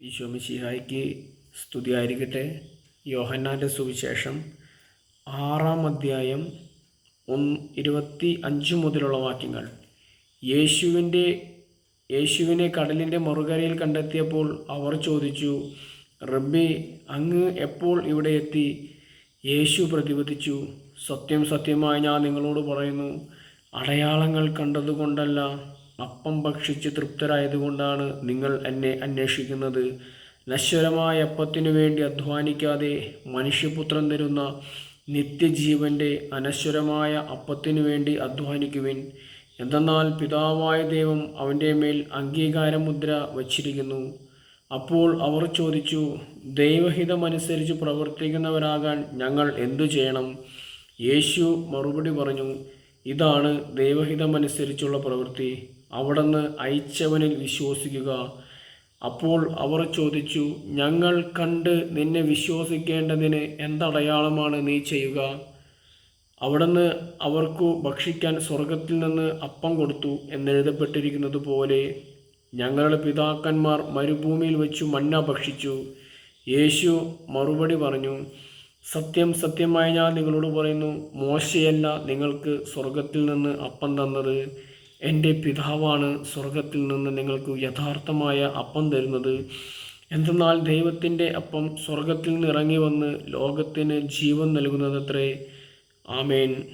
ഈശോമിശിഹായ്ക്ക് സ്തുതിയായിരിക്കട്ടെ. യോഹന്നാന്റെ സുവിശേഷം ആറാം അധ്യായം ഒന്ന് ഇരുപത്തി അഞ്ച് മുതലുള്ള വാക്യങ്ങൾ. യേശുവിന്റെ യേശുവിനെ കടലിന്റെ മറുകരയിൽ കണ്ടെത്തിയപ്പോൾ അവർ ചോദിച്ചു റബ്ബി അങ്ങ് എപ്പോൾ ഇവിടെ എത്തി? യേശു പ്രതിപദിച്ചു സത്യം സത്യമായി ഞാൻ നിങ്ങളോട് പറയുന്നു അടയാളങ്ങൾ കണ്ടതുകൊണ്ടല്ല. അപ്പം ഭക്ഷിച്ച് തൃപ്തരായതുകൊണ്ടാണ് നിങ്ങൾ എന്നെ അന്വേഷിക്കുന്നത്. നശ്വരമായ അപ്പത്തിനു വേണ്ടി അധ്വാനിക്കാതെ മനുഷ്യപുത്രൻ തരുന്ന നിത്യജീവന്റെ അനശ്വരമായ അപ്പത്തിനു വേണ്ടി അധ്വാനിക്കുവിൻ. എന്തെന്നാൽ പിതാവായ ദൈവം അവന്റെ മേൽ അംഗീകാരമുദ്ര വച്ചിരിക്കുന്നു. അപ്പോൾ അവർ ചോദിച്ചു ദൈവഹിതമനുസരിച്ച് പ്രവർത്തിക്കുന്നവരാകാൻ ഞങ്ങൾ എന്തു ചെയ്യണം? യേശു മറുപടി പറഞ്ഞു ഇതാണ് ദൈവഹിതമനുസരിച്ചുള്ള പ്രവൃത്തി. അവിടുന്ന് അയച്ചവനിൽ വിശ്വസിക്കുക. അപ്പോൾ അവർ ചോദിച്ചു ഞങ്ങൾ കണ്ട് നിന്നെ വിശ്വസിക്കേണ്ടതിന് എന്തടയാളമാണ് നീ ചെയ്യുക? അവിടുന്ന് അവർക്കു ഭക്ഷിക്കാൻ സ്വർഗത്തിൽ നിന്ന് അപ്പം കൊടുത്തു എന്നെഴുതപ്പെട്ടിരിക്കുന്നത് പോലെ ഞങ്ങളുടെ പിതാക്കന്മാർ മരുഭൂമിയിൽ വെച്ചു മന്ന ഭക്ഷിച്ചു. യേശു മറുപടി പറഞ്ഞു സത്യം സത്യമായി ഞാൻ നിങ്ങളോട് പറയുന്നു മോശയല്ല നിങ്ങൾക്ക് സ്വർഗത്തിൽ നിന്ന് അപ്പം തന്നത്. എന്റെ പിതാവാണ് സ്വർഗത്തിൽ നിന്ന് നിങ്ങൾക്ക് യഥാർത്ഥമായ അപ്പം തരുന്നത്. എന്തെന്നാൽ ദൈവത്തിന്റെ അപ്പം സ്വർഗത്തിൽ നിന്ന് ഇറങ്ങി വന്ന് ലോകത്തിന് ജീവൻ നൽകുന്നതത്രേ. ആമേൻ.